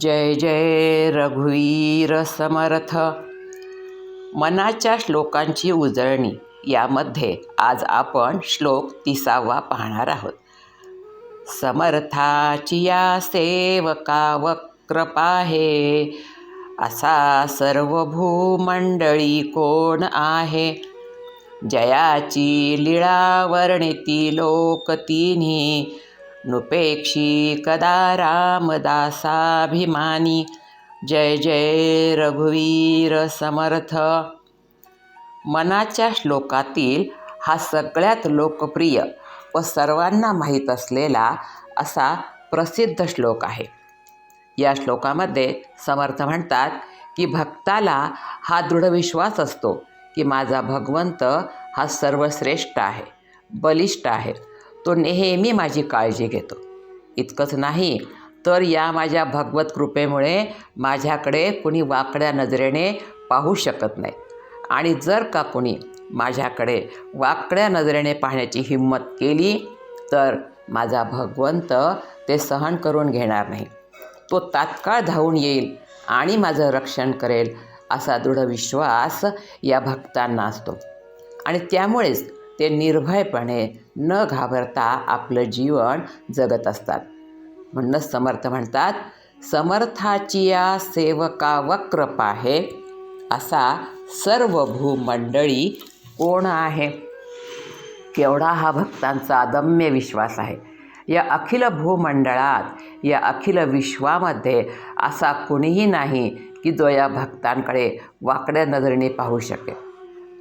जय जय रघुवीर समर्थ. मनाच्या श्लोकांची उजळणी. यामध्ये आज आपण श्लोक तिसावा पाहणार आहोत. समर्थाची या सेवका वक्र पाहे असा सर्व भूमंडळी कोण आहे? जयाची लिळा वर्णिती लोक तिन्ही. नुपेक्षी कदा रामदासाभिमानी। जय जय रघुवीर समर्थ। मनाच्या श्लोकातील हा सगळ्यात लोकप्रिय व सर्वांना माहीत असलेला असा प्रसिद्ध श्लोक आहे. या श्लोकामध्ये समर्थ म्हणतात की भक्ताला हा दृढ विश्वास असतो की माझा भगवंत हा सर्वश्रेष्ठ आहे बलिष्ठ आहे तो नेहमी माझी काळजी घेतो. इतकंच नाही तर या माझ्या भगवत कृपेमुळे माझ्याकडे कुणी वाकड्या नजरेने पाहू शकत नाही. आणि जर का कुणी माझ्याकडे वाकड्या नजरेने पाहण्याची हिंमत केली तर माझा भगवंत ते सहन करून घेणार नाही. तो तात्काळ धावून येईल आणि माझं रक्षण करेल असा दृढ विश्वास या भक्तांना असतो. आणि त्यामुळेच ते निर्भयपणे न घाबरता आपलं जीवन जगत असतात. म्हणूनच समर्थ म्हणतात समर्थाची या सेवका वक्र पाहे असा सर्व भूमंडळी कोण आहे? केवढा हा भक्तांचा अदम्य विश्वास आहे. या अखिल भूमंडळात या अखिल विश्वामध्ये असा कुणीही नाही की जो या भक्तांकडे वाकड्या नजरेने पाहू शकेल.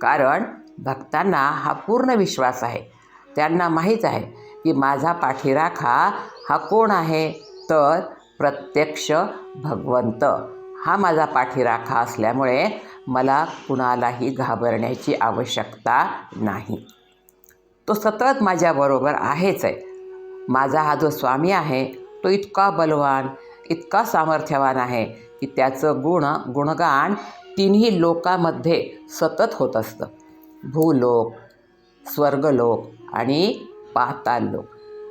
कारण भक्तांना हा पूर्ण विश्वास आहे. त्यांना माहीत आहे की माझा पाठीराखा हा कोण आहे? तर प्रत्यक्ष भगवंत. हा माझा पाठीराखा असल्यामुळे मला कुणालाही घाबरण्याची आवश्यकता नाही. तो सतत माझ्याबरोबर आहेच आहे. माझा हा जो स्वामी आहे तो इतका बलवान इतका सामर्थ्यवान आहे की त्याचं गुण गुणगान तिन्ही लोकामध्ये सतत होत असतं. भूलोक स्वर्गलोक आणि पाहतान लोक.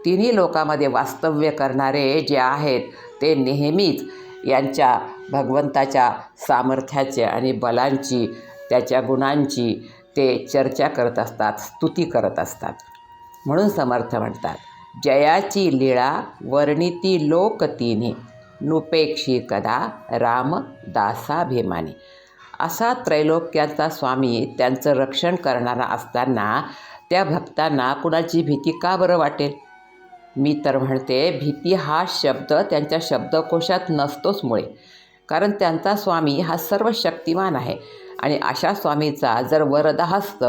तिन्ही लोकामध्ये वास्तव्य करणारे जे आहेत ते नेहमीच यांच्या भगवंताच्या सामर्थ्याचे आणि बलांची त्याच्या गुणांची ते चर्चा करत असतात स्तुती करत असतात. म्हणून समर्थ म्हणतात जयाची लीळा वर्णिती लोक तिने नुपेक्षी कदा राम दासाभिमानी. असा त्रैलोक्याचा स्वामी त्यांचं रक्षण करणारा असताना त्या भक्तांना कुणाची भीती का बरं वाटेल? मी तर म्हणते भीती हा शब्द त्यांच्या शब्दकोशात नसतोच मुळे. कारण त्यांचा स्वामी हा सर्व शक्तिमान आहे. आणि अशा स्वामीचा जर वरदहस्त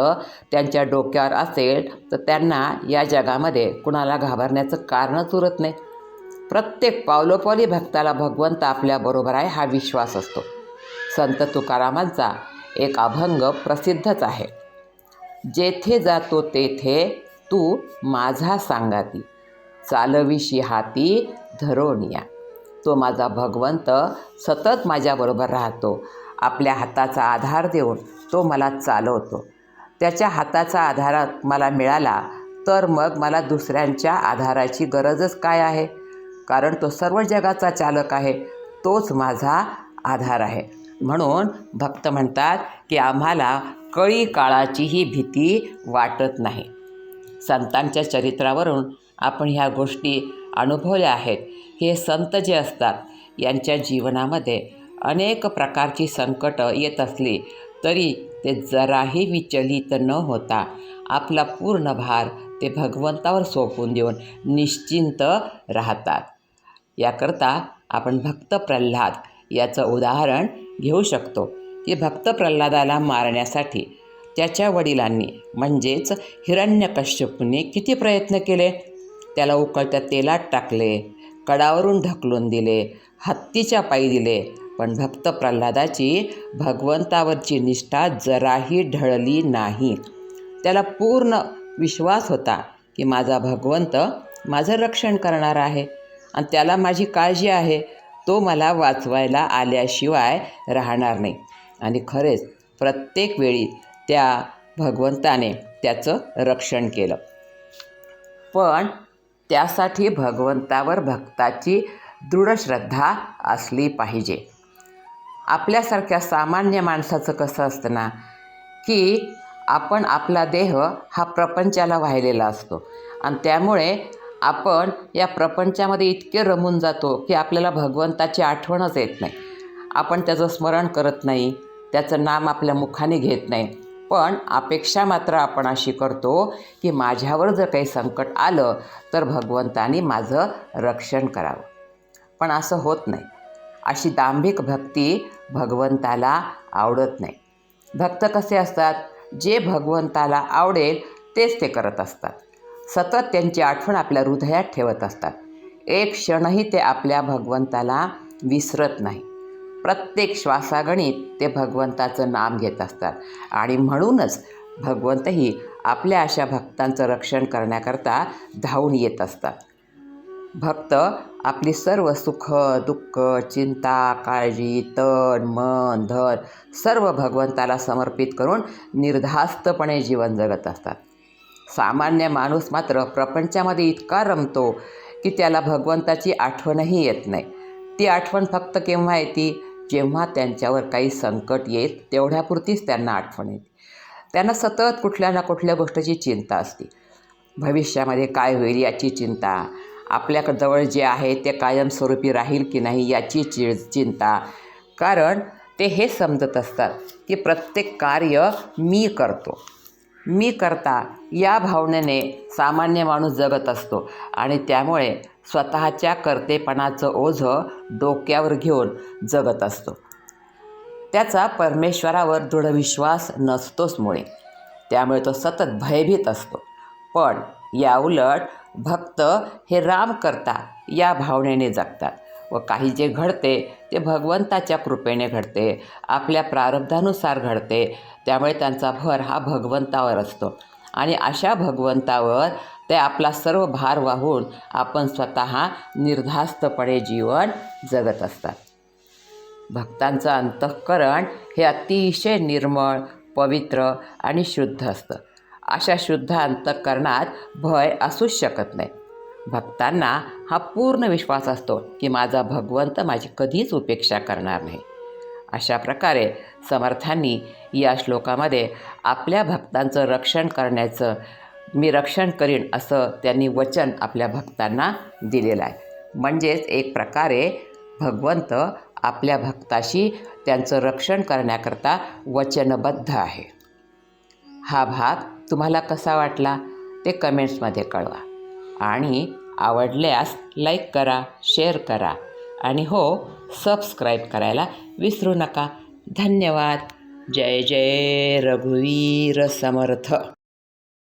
त्यांच्या डोक्यावर असेल तर त्यांना या जगामध्ये कुणाला घाबरण्याचं कारणच उरत नाही. प्रत्येक पावलोपावली भक्ताला भगवंत आपल्याबरोबर आहे हा विश्वास असतो. संत तुकारामांचा एक अभंग प्रसिद्धच आहे. जेथे जातो तेथे तू माझा सांगाती. चालविशी हाती धरोनिया. तो माझा भगवंत सतत माझ्याबरोबर राहतो. आपल्या हाताचा आधार देऊन तो मला चालवतो. त्याच्या हाताचा आधार मला मिळाला तर मग मला दुसऱ्यांच्या आधाराची गरजच काय आहे? कारण तो सर्व जगाचा चालक आहे. तोच माझा आधार आहे. म्हणून भक्त म्हणतात की आम्हाला कळी काळाचीही भीती वाटत नाही. संतांच्या चरित्रावरून आपण ह्या गोष्टी अनुभवल्या आहेत. हे संत जे असतात यांच्या जीवनामध्ये अनेक प्रकारची संकटं येत असली तरी ते जराही विचलित न होता आपला पूर्ण भार ते भगवंतावर सोपून देऊन निश्चिंत राहतात. याकरता आपण भक्त प्रल्हाद याचं उदाहरण घेऊ शकतो. की भक्त प्रल्हादाला मारण्यासाठी त्याच्या वडिलांनी म्हणजेच हिरण्यकश्यपूने किती प्रयत्न केले? त्याला उकळत्या तेलात टाकले कडावरून ढकलून दिले हत्तीच्या पायी दिले. पण भक्त प्रल्हादाची भगवंतावरची निष्ठा जराही ढळली नाही. त्याला पूर्ण विश्वास होता की माझा भगवंत माझं रक्षण करणार आहे. आणि त्याला माझी काळजी आहे. तो मला वाचवायला आल्याशिवाय राहणार नाही. आणि खरेच प्रत्येक वेळी त्या भगवंताने त्याचं रक्षण केलं. पण त्यासाठी भगवंतावर भक्ताची दृढ श्रद्धा असली पाहिजे. आपल्यासारख्या सामान्य माणसाचं कसं असतं ना की आपण आपला देह हा प्रपंचाला वाहिलेला असतो. आणि त्यामुळे आपण या प्रपंचामध्ये इतके रमून जातो की आपल्याला भगवंताची आठवणच येत नाही. आपण त्याचं स्मरण करत नाही त्याचं नाम आपल्या मुखाने घेत नाही. पण अपेक्षा मात्र आपण अशी करतो की माझ्यावर जर काही संकट आलं तर भगवंतानी माझं रक्षण करावं. पण असं होत नाही. अशी दांभिक भक्ती भगवंताला आवडत नाही. भक्त कसे असतात? जे भगवंताला आवडेल तेच ते करत असतात. सतत त्यांची आठवण आपल्या हृदयात ठेवत असतात. एक क्षणही ते आपल्या भगवंताला विसरत नाही. प्रत्येक श्वासागणित ते भगवंताचं नाम घेत असतात आणि म्हणूनच भगवंतही आपल्या अशा भक्तांचं रक्षण करण्याकरता धावून येत असतात. भक्त आपली सर्व सुख दुःख चिंता काळजी तन मन धन सर्व भगवंताला समर्पित करून निर्धास्तपणे जीवन जगत असतात. सामान्य माणूस मात्र प्रपंचामध्ये इतका रमतो की त्याला भगवंताची आठवणही येत नाही. ती आठवण फक्त केव्हा येते? जेव्हा त्यांच्यावर काही संकट येईल तेवढ्यापुरतीच त्यांना आठवण येते. त्यांना सतत कुठल्या ना कुठल्या गोष्टीची चिंता असते. भविष्यामध्ये काय होईल याची चिंता आपल्याजवळ जे आहे ते कायमस्वरूपी राहील की नाही याची चि चिंता. कारण ते हे समजत असतात की प्रत्येक कार्य मी करतो. मी करता या भावनेने सामान्य माणूस जगत असतो. आणि त्यामुळे स्वतःच्या कर्तेपणाचं ओझं डोक्यावर घेऊन जगत असतो. त्याचा परमेश्वरावर दृढ विश्वास नसतोच मुळे. त्यामुळे तो सतत भयभीत असतो. पण याउलट भक्त हे राम करता या भावनेने जगतात. व काही जे घडते ते भगवंताच्या कृपेने घडते आपल्या प्रारब्धानुसार घडते. त्यामुळे त्यांचा भर हा भगवंतावर असतो. आणि अशा भगवंतावर ते आपला सर्व भार वाहून आपण स्वतः निर्धास्तपणे जीवन जगत असतात. भक्तांचं अंतःकरण हे अतिशय निर्मळ पवित्र आणि शुद्ध असतं. अशा शुद्ध अंतःकरणात भय असूच शकत नाही. भक्तांना हा पूर्ण विश्वास असतो की माझा भगवंत माझी कधीच उपेक्षा करणार नाही. अशा प्रकारे समर्थांनी या श्लोकामध्ये आपल्या भक्तांचं रक्षण करण्याचं मी रक्षण करीन असं त्यांनी वचन आपल्या भक्तांना दिलेलं आहे. म्हणजेच एक प्रकारे भगवंत आपल्या भक्ताशी त्यांचं रक्षण करण्याकरता वचनबद्ध आहे. हा भाग तुम्हाला कसा वाटला ते कमेंट्समध्ये कळवा. आणि आवडल्यास लाईक करा शेअर करा. आणि हो सबस्क्राईब करायला विसरू नका. धन्यवाद. जय जय रघुवीर समर्थ.